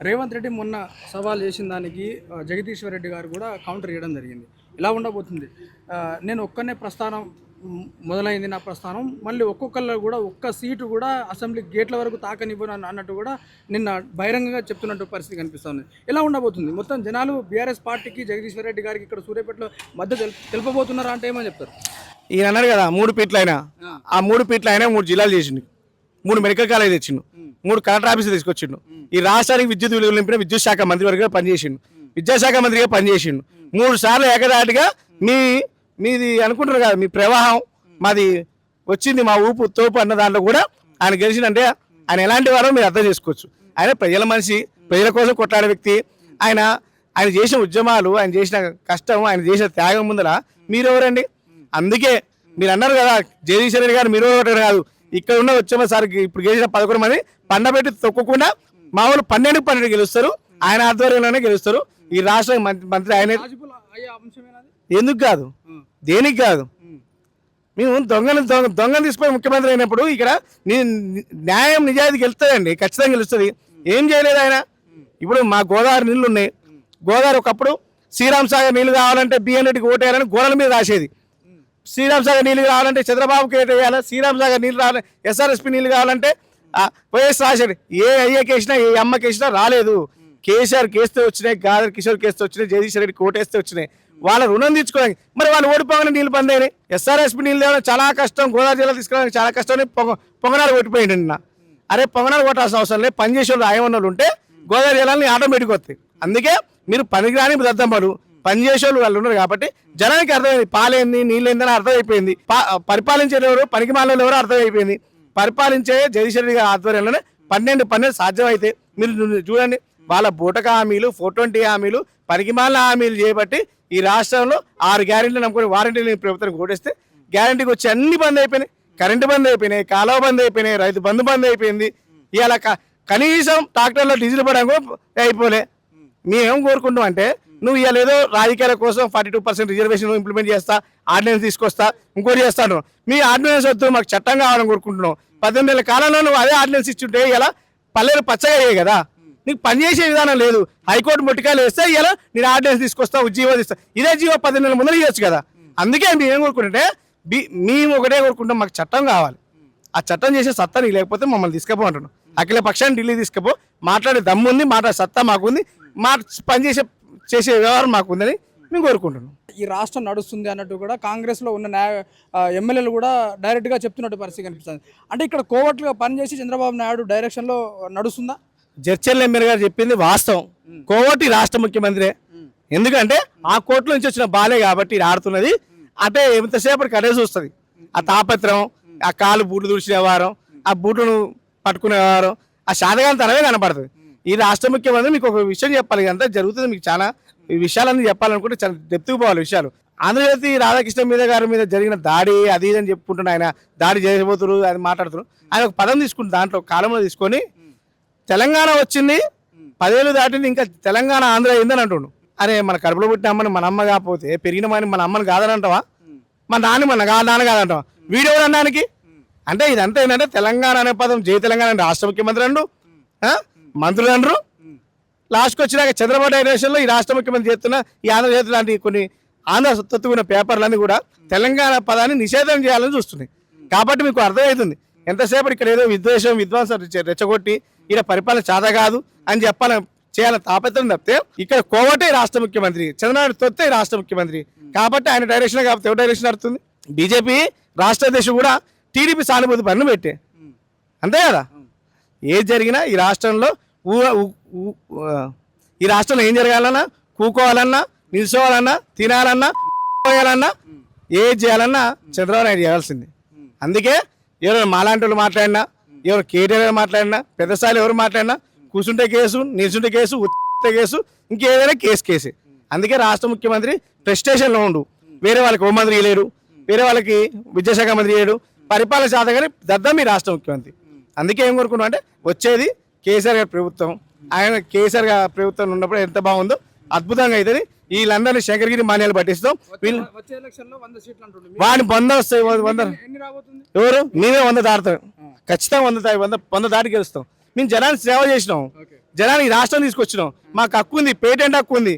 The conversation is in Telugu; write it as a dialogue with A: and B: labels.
A: రేవంత్ రెడ్డి మొన్న సవాల్ చేసిన దానికి జగదీశ్వర్ రెడ్డి గారు కూడా కౌంటర్ చేయడం జరిగింది. ఇలా ఉండబోతుంది. నేను ఒక్కనే ప్రస్థానం మొదలైంది నా ప్రస్థానం. మళ్ళీ ఒక్కొక్కళ్ళు కూడా ఒక్క సీటు కూడా అసెంబ్లీ గేట్ల వరకు తాకనివ్వను అన్న- అన్నట్టు కూడా నిన్న బహిరంగంగా చెప్తున్నట్టు పరిస్థితి కనిపిస్తుంది. ఎలా ఉండబోతుంది. మొత్తం జనాలు బీఆర్ఎస్ పార్టీకి జగదీశ్వర్ రెడ్డి గారికి ఇక్కడ సూర్యాపేటలో తెల్- తెలుపబోతున్నారా అంటే ఏమని చెప్తారు?
B: ఈయన అన్నాడు కదా మూడు పీట్లు అయినా
A: ఆ.
B: మూడు పీట్లు అయినా మూడు జిల్లాలు చేసిండు. మూడు మెడికల్ కాలేజ్ తెచ్చిండు. మూడు కలెక్టర్ ఆఫీస్ తీసుకొచ్చిండు. ఈ రాష్ట్రానికి విద్యుత్ విలువలు నింపిన విద్యుత్ శాఖ మంత్రి వర్గంగా పనిచేసిండు. విద్యాశాఖ మంత్రిగా పనిచేసిండు. మూడు సార్లు ఏకదాటిగా మీ మీది అనుకుంటారు కదా మీ ప్రవాహం మాది వచ్చింది మా ఊపు తోపు అన్న దాంట్లో కూడా ఆయన గెలిచిందంటే ఆయన ఎలాంటి వారో మీరు అర్థం చేసుకోవచ్చు. ఆయన ప్రజల మనిషి ప్రజల కోసం కొట్లాడే వ్యక్తి. ఆయన ఆయన చేసిన ఉద్యమాలు ఆయన చేసిన కష్టం ఆయన చేసిన త్యాగం ముందర మీరెవరండి? అందుకే మీరు అన్నారు కదా జగదీశ్వర రెడ్డి గారు మీరు ఒకటి కాదు. ఇక్కడ ఉన్న వచ్చే సార్కి ఇప్పుడు గెలిచిన పదకొండు మంది పండబెట్టి తొక్కకుండా మా వాళ్ళు పన్నెండు పన్నెండు గెలుస్తారు. ఆయన ఆధ్వర్యంలోనే గెలుస్తారు. ఈ రాష్ట్ర మంత్రి ఆయన? ఎందుకు కాదు. దేనికి కాదు. మేము దొంగలు దొంగ దొంగలు తీసుకుపోయి ముఖ్యమంత్రి అయినప్పుడు ఇక్కడ న్యాయం నిజాయితీ గెలుస్తుందండి ఖచ్చితంగా గెలుస్తుంది. ఏం చేయలేదు ఆయన. ఇప్పుడు మా గోదావరి నీళ్ళు ఉన్నాయి గోదావరి ఒకప్పుడు శ్రీరామ్ సాగర్ నీళ్ళు కావాలంటే బిఎన్ రెడ్డికి ఓటేయాలని గోడల మీద రాసేది. శ్రీరామ్ సాగర్ నీళ్ళు కావాలంటే చంద్రబాబుకి వేయాలి? శ్రీరామ్ సాగర్ నీళ్ళు రావాలి ఎస్ఆర్ఎస్పి నీళ్ళు కావాలంటే వైఎస్ రాజశేఖర్ ఏ అయ్యకి కేసినా ఏ అమ్మ కేసినా రాలేదు. కేసీఆర్ కేసుతో వచ్చినాయి గాదర్ కిషోర్ కేసుతో వచ్చినాయి జగదీశ్వర్ రెడ్డి కోటేస్తే వచ్చినాయి. వాళ్ళ రుణం తీర్చుకోవడానికి మరి వాళ్ళు ఓడిపోగానే నీళ్ళు బంద్ అయినాయి. ఎస్ఆర్ఎస్పి నీళ్ళు తేవడం చాలా కష్టం గోదావరి జిల్లా తీసుకోవడానికి చాలా కష్టం అని పొగ పొంగనాలు కొట్టిపోయింది నిన్న. అరే పొంగనాలు కొట్టాల్సిన అవసరం లేదు. పనిచేసే వాళ్ళు ఆయన వాళ్ళు ఉంటే గోదావరి జిల్లాని ఆటోమేటిక్ వస్తాయి. అందుకే మీరు పనికిరాని దద్దమ్మలు పడు. పనిచేసే వాళ్ళు ఉన్నారు కాబట్టి జనానికి అర్థమైంది. పాలేంది నీళ్ళేందని అర్థమైపోయింది. పా- పరిపాలించేవారు పనికి మాలలో ఎవరో అర్థమైపోయింది. పరిపాలించే జగదీశ్వర గారి ఆధ్వర్యంలోనే పన్నెండు పన్నెండు సాధ్యమైతే మీరు చూడండి. వాళ్ళ బూటక హామీలు ఫోర్ ట్వంటీ హామీలు పరికిమాల హామీలు చేయబట్టి ఈ రాష్ట్రంలో ఆరు గ్యారెంటీలు నమ్ముకొని వారంటీలు ప్రభుత్వం కూడేస్తే గ్యారెంటీకి వచ్చి అన్ని బంద్ అయిపోయినాయి. కరెంటు బంద్ అయిపోయినాయి కాలువ బంద్ అయిపోయినాయి రైతు బంధు బంద్ అయిపోయింది. ఇవాళ క- కనీసం ట్రాక్టర్లో డీజిల్ పడడం అయిపోలే. మేము కోరుకుంటాం అంటే నువ్వు ఇవ్వలేదో రాజకీయాల కోసం forty two percent reservation implement చేస్తా ఆర్డినెన్స్ తీసుకొస్తా ఇంకోటి చేస్తాను. మీ ఆర్డినెన్స్ వద్దు మాకు చట్టం కావాలని కోరుకుంటున్నావు. పద్దెనిమిది నెలల కాలంలో నువ్వు అదే ఆర్డినెన్స్ ఇచ్చుంటే ఇలా పల్లెలు పచ్చగా అయ్యాయి కదా. నీకు పనిచేసే విధానం లేదు. హైకోర్టు ముట్టికాయలు వేస్తే ఇలా నేను ఆర్డినెన్స్ తీసుకొస్తా జీవో తీస్తా. ఇదే జీవో పద్దెనిమిది నెలల ముందర ఇవ్వచ్చు కదా. అందుకే మేము ఏం కోరుకుంటే బి మేము ఒకటే కోరుకుంటాం మాకు చట్టం కావాలి. ఆ చట్టం చేసే సత్తా నీకు లేకపోతే మమ్మల్ని తీసుకుపో అంటున్నాను అఖిల పక్షాన్ని ఢిల్లీ తీసుకుపో. మాట్లాడే దమ్ము ఉంది మాట్లాడే సత్తా మాకుంది. మా పనిచేసే చేసే వ్యవహారం మాకుందని మేము కోరుకుంటున్నాం.
A: ఈ రాష్ట్రం నడుస్తుంది అన్నట్టు కూడా కాంగ్రెస్లో ఉన్న న్యాయ ఎమ్మెల్యేలు కూడా డైరెక్ట్గా చెప్తున్నట్టు పరిస్థితి కనిపిస్తుంది. అంటే ఇక్కడ కోవట్లుగా పనిచేసి చంద్రబాబు నాయుడు డైరెక్షన్లో నడుస్తుందా?
B: జడ్చల్ ఎమ్మెల్యే గారు చెప్పింది వాస్తవం. కోవటి రాష్ట్ర ముఖ్యమంత్రి. ఎందుకంటే ఆ కోర్టు నుంచి వచ్చిన బాలే కాబట్టి ఆడుతున్నది. అంటే ఎంతసేపటి కడే చూస్తుంది ఆ తాపత్రం ఆ కాలు బూట్లు తుడిచిన వ్యవహారం ఆ బూట్లను పట్టుకునే వ్యవహారం ఆ శాతగాని తనమే కనపడుతుంది. ఈ రాష్ట్ర ముఖ్యమంత్రి మీకు ఒక విషయం చెప్పాలి అంతా జరుగుతుంది మీకు చాలా ఈ విషయాలన్నీ చెప్పాలనుకుంటే చాలా డెప్త్కి పోవాలి విషయాలు. ఆంధ్రజ్యోతి రాధాకృష్ణ మీద గారి మీద జరిగిన దాడి అది ఇది అని చెప్పుకుంటున్న ఆయన దాడి చేయబోతున్నారు అది మాట్లాడుతున్నారు. ఆయన ఒక పదం తీసుకుంటు దాంట్లో కాలంలో తీసుకొని తెలంగాణ వచ్చింది పదేళ్ళు దాటింది ఇంకా తెలంగాణ ఆంధ్ర అయిందని అంటుండు. అరే మన కడుపులో పుట్టిన అమ్మని మన అమ్మ కాకపోతే పెరిగినమని మన అమ్మని కాదని అంటావా? మన నాన్న మన నాన్న కాదంటావా? వీడియో అనడానికి అంటే ఇదంతా ఏంటంటే తెలంగాణ అనే పదం జై తెలంగాణ రాష్ట్ర ముఖ్యమంత్రి అండు. మంత్రులు అనరు. లాస్ట్కి వచ్చినాక చంద్రబాబు డైరెక్షన్లో ఈ రాష్ట్ర ముఖ్యమంత్రి చేస్తున్న ఈ ఆంధ్రజ్యోతి లాంటి కొన్ని ఆంధ్ర తత్తుకున్న పేపర్లన్నీ కూడా తెలంగాణ పదాన్ని నిషేధం చేయాలని చూస్తున్నాయి. కాబట్టి మీకు అర్థమవుతుంది. ఎంతసేపు ఇక్కడ ఏదో విద్వేషం విద్వాంసం రెచ్చగొట్టి ఇక్కడ పరిపాలన చాద కాదు అని చెప్పాలని చేయాలని తాపత్రం తప్పితే ఇక్కడ కోవటే రాష్ట్ర ముఖ్యమంత్రి చంద్రబాబు తొత్తే రాష్ట్ర ముఖ్యమంత్రి. కాబట్టి ఆయన డైరెక్షన్ కాబట్టి ఎవరు డైరెక్షన్ నడుతుంది? బీజేపీ రాష్ట్ర అధ్యక్షుడు కూడా టీడీపీ సానుభూతి పన్ను పెట్టే. అంతే కదా? ఏది జరిగినా ఈ రాష్ట్రంలో ఈ రాష్ట్రంలో ఏం జరగాలన్నా కూకోవాలన్నా నిల్చోవాలన్నా తినాలన్నా పోయాలన్నా ఏది చేయాలన్నా చంద్రబాబు నాయుడు చేయాల్సింది. అందుకే ఎవరు మాలాంటి వాళ్ళు మాట్లాడినా ఎవరు కేటీఆర్ మాట్లాడినా పెద్ద స్థాయిలో ఎవరు మాట్లాడినా కూర్చుంటే కేసు నిల్చుంటే కేసు ఉత్తే కేసు ఇంకేదైనా కేసు కేసే. అందుకే రాష్ట్ర ముఖ్యమంత్రి ప్రెస్టేషన్లో ఉండు. వేరే వాళ్ళకి హోంమంత్రి లేరు వేరే వాళ్ళకి విద్యాశాఖ మంత్రి లేడు పరిపాలన శాతం కానీ దద్దం మీ రాష్ట్ర ముఖ్యమంత్రి. అందుకే ఏం కోరుకున్నాం అంటే వచ్చేది కేసీఆర్ గారి ప్రభుత్వం ఆయన కేసీఆర్ గారి ప్రభుత్వం ఉన్నప్పుడు ఎంత బాగుందో అద్భుతంగా అవుతుంది వీళ్ళందరినీ శంకరగిరి మాన్యాలు పట్టిస్తాం. వీళ్ళు వాడిని వంద వస్తాయి వంద. ఎవరు? మేమే వంద దాటుతాం. ఖచ్చితంగా వంద వంద వంద దాటి గెలుస్తాం. మేము జనానికి సేవ చేసినాం. జనానికి రాష్ట్రం తీసుకొచ్చినాం. మాకు హక్కు ఉంది పేటెంట్ హక్కు ఉంది.